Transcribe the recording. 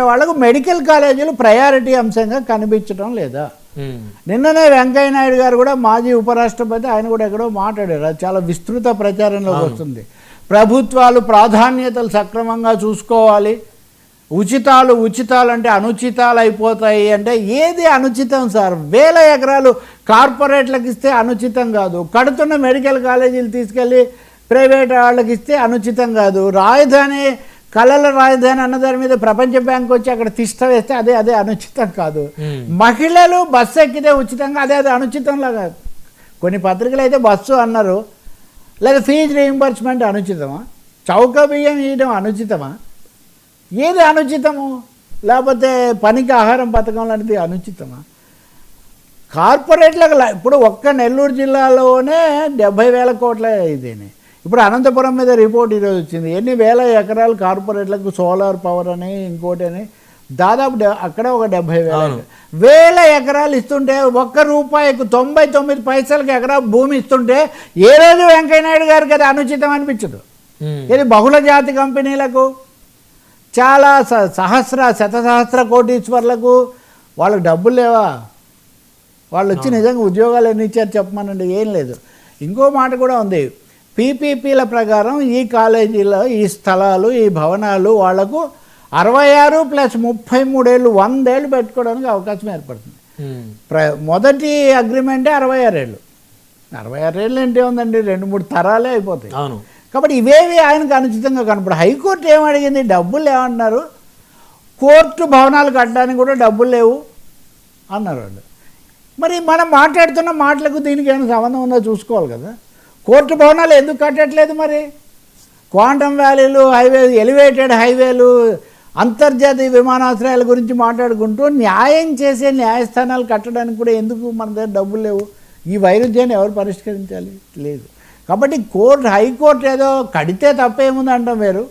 వాళ్ళకు మెడికల్ కాలేజీలు ప్రయారిటీ అంశంగా కనిపించడం లేదా. నిన్ననే వెంకయ్య నాయుడు గారు కూడా మాజీ ఉపరాష్ట్రపతి ఆయన కూడా ఎక్కడో మాట్లాడారు. అది చాలా విస్తృత ప్రచారంలోకి వస్తుంది. ప్రభుత్వాలు ప్రాధాన్యతలు సక్రమంగా చూసుకోవాలి. ఉచితాలు ఉచితాలు అంటే అనుచితాలు అయిపోతాయి అంటే ఏది అనుచితం సార్? వేల ఎకరాలు కార్పొరేట్లకు ఇస్తే అనుచితం కాదు. కడుతున్న మెడికల్ కాలేజీలు తీసుకెళ్ళి ప్రైవేట్ వాళ్ళకి ఇస్తే అనుచితం కాదు. రాజధాని కళల రాజధాని అన్న దాని మీద ప్రపంచ బ్యాంక్ వచ్చి అక్కడ తిష్ట వేస్తే అదే అదే అనుచితం కాదు. మహిళలు బస్సు ఎక్కితే ఉచితంగా అదే అదే అనుచితంలాగా కొన్ని పత్రికలు అయితే బస్సు అన్నారు. లేదా ఫీజు రీయింబర్స్మెంట్ అనుచితమా? చౌక బియ్యం ఇవ్వడం అనుచితమా? ఏది అనుచితము? లేకపోతే పనికి ఆహారం పథకం లాంటిది అనుచితమా? కార్పొరేట్లకు ఇప్పుడు ఒక్క నెల్లూరు జిల్లాలోనే డెబ్బై వేల కోట్ల ఇదేనే. ఇప్పుడు అనంతపురం మీద రిపోర్ట్ ఈరోజు వచ్చింది. ఎన్ని వేల ఎకరాలు కార్పొరేట్లకు సోలార్ పవర్ అని ఇంకోటి అని దాదాపు అక్కడ ఒక డెబ్బై వేల. వేల ఎకరాలు ఇస్తుంటే ఒక్క రూపాయికి తొంభై తొమ్మిది పైసలకి ఎకరా భూమి ఇస్తుంటే ఏ రోజు వెంకయ్యనాయుడు గారికి అది అనుచితం అనిపించదు. ఇది బహుళ జాతి కంపెనీలకు చాలా స- సహస్ర శత సహస్ర కోటీశ్వర్లకు వాళ్ళకి డబ్బులు లేవా? వాళ్ళు వచ్చి నిజంగా ఉద్యోగాలు ఎన్ని ఇచ్చారు చెప్పమనండి ఏం లేదు. ఇంకో మాట కూడా ఉంది. పీపీపీల ప్రకారం ఈ కాలేజీలో ఈ స్థలాలు ఈ భవనాలు వాళ్ళకు అరవై ఆరు ప్లస్ ముప్పై మూడేళ్ళు వందేళ్ళు పెట్టుకోవడానికి అవకాశం ఏర్పడుతుంది. ప్ర మొదటి అగ్రిమెంటే అరవై ఆరేళ్ళు. అరవై ఆరేళ్ళు ఏంటి ఉందండి రెండు మూడు తరాలే అయిపోతాయి. అవును. కాబట్టి ఇవేవి ఆయనకు అనుచితంగా కనపడు హైకోర్టు ఏమడిగింది డబ్బులు లేవన్నారు. కోర్టు భవనాలు కట్టడానికి కూడా డబ్బులు లేవు అన్నారు వాళ్ళు. మరి మనం మాట్లాడుతున్న మాటలకు దీనికి ఏమైనా సంబంధం ఉందో చూసుకోవాలి కదా. కోర్టు భవనాలు ఎందుకు కట్టట్లేదు మరి? క్వాంటమ్ వ్యాలీలు హైవే ఎలివేటెడ్ హైవేలు అంతర్జాతీయ విమానాశ్రయాల గురించి మాట్లాడుకుంటూ న్యాయం చేసే న్యాయస్థానాలు కట్టడానికి కూడా ఎందుకు మన దగ్గర డబ్బులు లేవు? ఈ వైరుధ్యాన్ని ఎవరు పరిష్కరించాలి లేదు కాబట్టి కోర్టు హైకోర్టు ఏదో కడితే తప్పేముంది అంటాం వేరు?